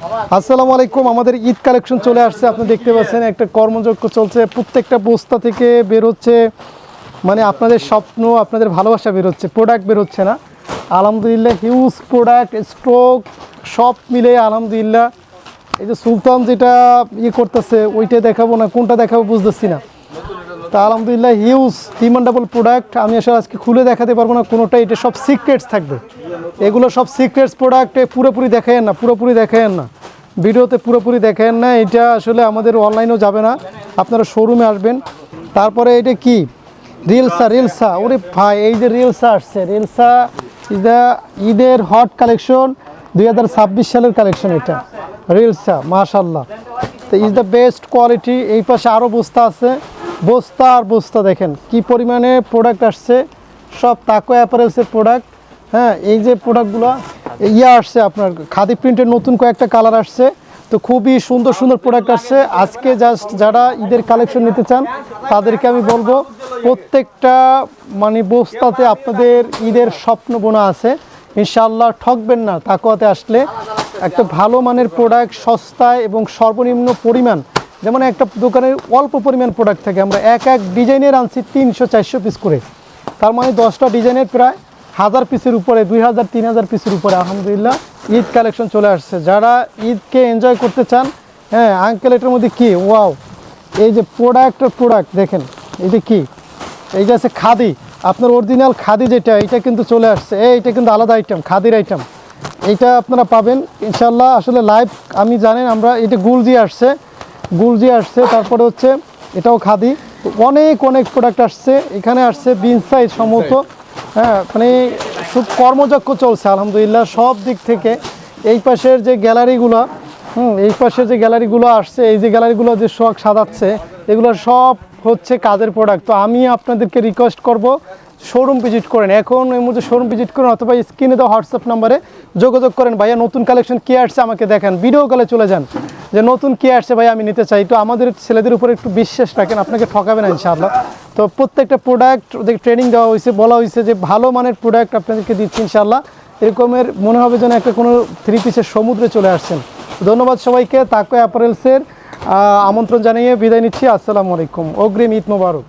আসসালামু আলাইকুম। আমাদের ঈদ কালেকশন চলে আসছে। আপনি দেখতে পাচ্ছেন একটা কর্মযজ্ঞ চলছে। প্রত্যেকটা বস্তা থেকে বের হচ্ছে। মানে আপনাদের স্বপ্ন, আপনাদের ভালোবাসা বের হচ্ছে। প্রোডাক্ট বের হচ্ছে না। আলহামদুলিল্লাহ হিউজ প্রোডাক্ট স্ট্রোক সব মিলে আলহামদুলিল্লাহ। এই যে সুলতান যেটা ইয়ে করতেছে, ওইটা দেখাবো না, কোনটা দেখাবো বুঝতেছি না। তা আলহামদুলিল্লাহ হিউজ ডিমান্ডেবল প্রোডাক্ট আমি আসলে আজকে খুলে দেখাতে পারব না কোনোটা এটা সব সিক্রেটস থাকবে। এগুলো সব সিক্রেটস প্রোডাক্টে পুরোপুরি দেখেন না, পুরোপুরি দেখেন না। ভিডিওতে পুরোপুরি দেখেন না, এটা আসলে আমাদের অনলাইনেও যাবে না। আপনারা শোরুমে আসবেন। তারপরে এটা কি? রিলসা রিলসা ওরে ভাই, এই যে রিলসা আসছে। রিলসা ইজ দ্য ঈদের হট কালেকশন দুই হাজার ছাব্বিশ সালের কালেকশন এটা। রিলসা মাশাল্লাহ তো ইজ দ্য বেস্ট কোয়ালিটি এই পাশে আরও বস্তা আছে। বস্তা আর বস্তা দেখেন, কি পরিমাণে প্রোডাক্ট আসছে। সব তাকো অ্যাপারেলসের প্রোডাক্ট হ্যাঁ এই যে প্রোডাক্টগুলো ইয়ে আসছে আপনার, খাদি প্রিন্টের নতুন কয়েকটা কালার আসছে। তো খুবই সুন্দর সুন্দর প্রোডাক্ট আসছে। আজকে জাস্ট যারা ঈদের কালেকশন নিতে চান, তাদেরকে আমি বলব, প্রত্যেকটা মানে বস্তাতে আপনাদের ঈদের স্বপ্ন বোনা আছে। ইনশাআল্লাহ ঠকবেন না তাকুয়াতে আসলে একটা ভালো মানের প্রোডাক্ট সস্তায় এবং সর্বনিম্ন পরিমাণ। যেমন একটা দোকানের অল্প পরিমাণ প্রোডাক্ট থাকে, আমরা এক এক ডিজাইনের আনছি তিনশো চারশো পিস করে। তার মানে দশটা ডিজাইনের প্রায় হাজার পিসের উপরে, দুই হাজার, তিন হাজার পিসের উপরে, আলহামদুলিল্লাহ, ঈদ কালেকশন চলে আসছে। যারা ঈদকে এনজয় করতে চান হ্যাঁ আঙ্কেল এটার মধ্যে কি? ওয়াও এই যে প্রোডাক্ট প্রোডাক্ট দেখেন, এই যে কি? এই যে আছে খাদি, আপনার অরিজিনাল খাদি যেটা এটা কিন্তু চলে আসছে। এই, এটা কিন্তু আলাদা আইটেম খাদির আইটেম এইটা আপনারা পাবেন ইনশাল্লাহ আসলে লাইভ আমি জানেন, আমরা এটা গুলজি আসছে গুলজি আসছে, তারপরে হচ্ছে এটাও খাদি। অনেক অনেক প্রোডাক্ট আসছে, এখানে আসছে বিন সাইজ সম্ভবত। হ্যাঁ মানে খুব কর্মযজ্ঞ চলছে, আলহামদুলিল্লাহ, সব দিক থেকে। এই পাশের যে গ্যালারিগুলো, হুম, এই পাশে যে গ্যালারিগুলো আসছে, এই যে গ্যালারিগুলো যে শখ সাজাচ্ছে, এগুলো সব হচ্ছে কাজের প্রোডাক্ট তো আমি আপনাদেরকে রিকোয়েস্ট করব শোরুম ভিজিট করেন। এখন এই মুহূর্তে শোরুম ভিজিট করেন, অথবা স্ক্রিনে দেওয়া হোয়াটসঅ্যাপ নাম্বারে যোগাযোগ করেন। ভাইয়া, নতুন কালেকশন কে আসছে আমাকে দেখেন। ভিডিও কলে চলে যান। যে নতুন কে আসছে ভাই আমি নিতে চাই। তো আমাদের ছেলেদের উপর একটু বিশ্বাস রাখেন, আপনাকে ঠকাবে না ইনশাআল্লাহ। তো প্রত্যেকটা প্রোডাক্ট ট্রেনিং দেওয়া হয়েছে, বলা হয়েছে যে ভালো মানের প্রোডাক্ট আপনাদেরকে দিচ্ছি ইনশাআল্লাহ। এরকমের মনে হবে যেন একটা কোনো থ্রি পিসের সমুদ্রে চলে আসছেন। ধন্যবাদ সবাইকে তাকে অ্যাপারেলসের আমন্ত্রণ জানিয়ে বিদায় নিচ্ছি। আসসালামু আলাইকুম। অগ্রিম ঈদ মোবারক।